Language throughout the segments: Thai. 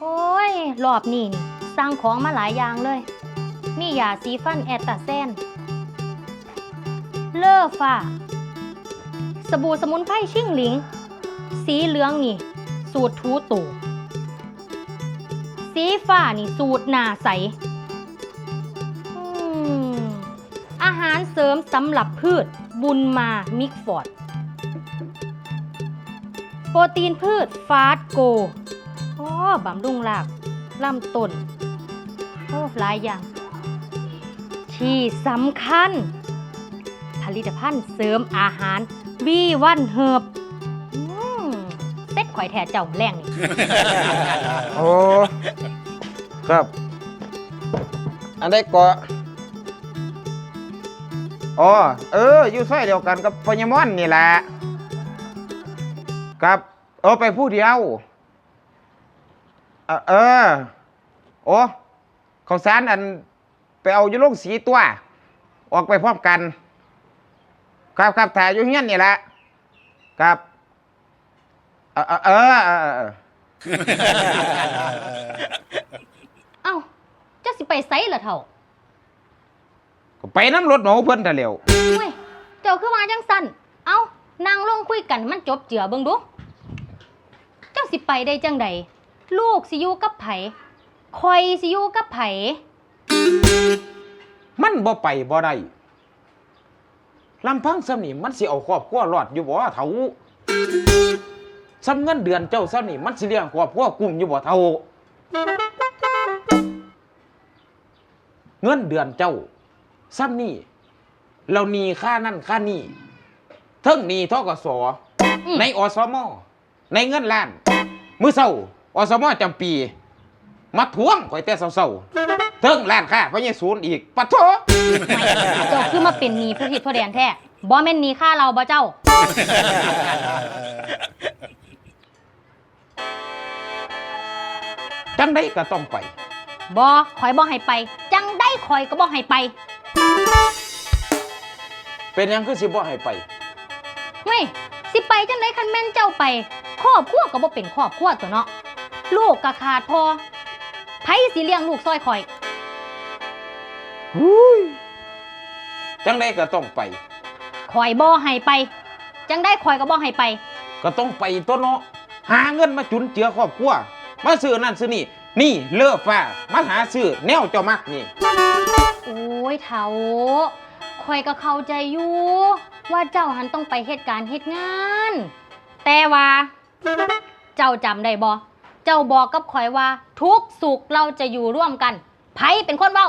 โอ้ย รอบนี้นี่สั่งของมาหลายอย่างเลย มียาสีฟันแอตตาเซน เลอฟ้า สบู่สมุนไพรชิ่งหลิง สีเหลืองนี่ สูตรทูตูสีฟ้านี่สูตรหนาใสอืมอาหารเสริมสำหรับพืช บุญมามิกฟอร์ด โปรตีนพืชฟาสโก บำรุงรากลำต้นโอ้หลายอย่าง ที่สำคัญ ผลิตภัณฑ์เสริมอาหารวีวันเฮิบอืมเซ็ตข่อยแท้เจ้าแรงนี่ โอ้ครับ อันได้เกาะอ๋อเออ อยู่ซอยเดียวกันกับพญมอนนี่แหละ ครับ เออไปผู้เดียว เออเออ โอ้ข้าวสารอันไปเอาอยู่ลงสีตัว ออกไปพร้อมกัน ครับครับถ่ายอยู่เฮียนนี่แหละครับเออเออเออเออเออเอ้าเจ้าสิไปไซเหรอเถ่าก็ไปน้ำรถหนูเพิ่นทะเร็วเว้ยเจ้าคือมาจังสันเอ้านั่งลงคุยกันมันจบเจือเบิ่งดูเจ้าสิไปได้จังใด ลูกสิอยู่กับไผคอยสิอยู่กับไผมันบ่ไปบ่ได้ลำพังซ้ำนี่มันสิเอาครอบครัวรอดอยู่บ่เฒ่าซ้ำเงินเดือนเจ้าซ้ำนี่มันสิเลี้ยงครอบครัวกลุ่มอยู่บ่เฒ่าเงินเดือนเจ้าซ้ำนี่เราหนีค่านั่นค่านี่เทิงหนีทกสอืมในอสมในเงินล้าน มื้อเช้า อสมจำปี มาทวงข่อยแต่เช้าๆเทิงล้านค่าพระเยซูนอีกปะโถเจ้าคือมาเป็นหนี้ผู้ผิดผู้แดนแท้บ่แม่นหนี้ค่าเราบ่เจ้า จังได้ก็ต้องไป บ่ข่อยบ่ให้ไป จังได้ข่อยก็บ่ให้ไป เป็นหยังคือสิบ่ให้ไป เฮ้ยสิไปจังไดคันแม่นเจ้าไป ครอบครัวก็บ่เป็นครอบครัวตัวเนาะ ลูกก็ขาดพอไผสิเลี้ยงลูกซอยข่อยจังได้ก็ต้องไป ข่อยบ่ให้ไป จังได้ข่อยก็บ่ให้ไป ก็ต้องไปตัวเนาะหาเงินมาจุนเจือครอบครัวมาซื้อนั่นซื้อนี่ นี่เลือฟ้ามาหาซื้อแนวเจ้ามักนี่ โอ้ยเถาข่อยก็เข้าใจอยู่ว่าเจ้าหันต้องไปเหตุการณ์เหตุงาน แต่ว่า เจ้าจำได้บ่ เจ้าบอกกับข่อยว่า ทุกสุขเราจะอยู่ร่วมกันไผเป็นคนเว้า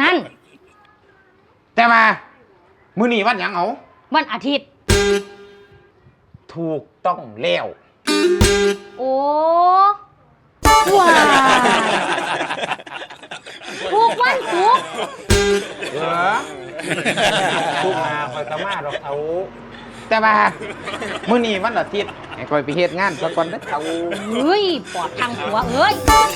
นั่น แต่ว่ามื้อนี้วันหยังเอาวันอาทิตย์ ถูกต้องแล้ว โอ้ว้ายทุกวันศุกร์เออทุกมาคอยกะมาดอกเทา แต่ว่ามื้อนี้วันอาทิตย์ให้คอยไปเฮ็ดงานสักวันเด้อเทาเฮ้ยปอดทางหัวเอ้ยนั่น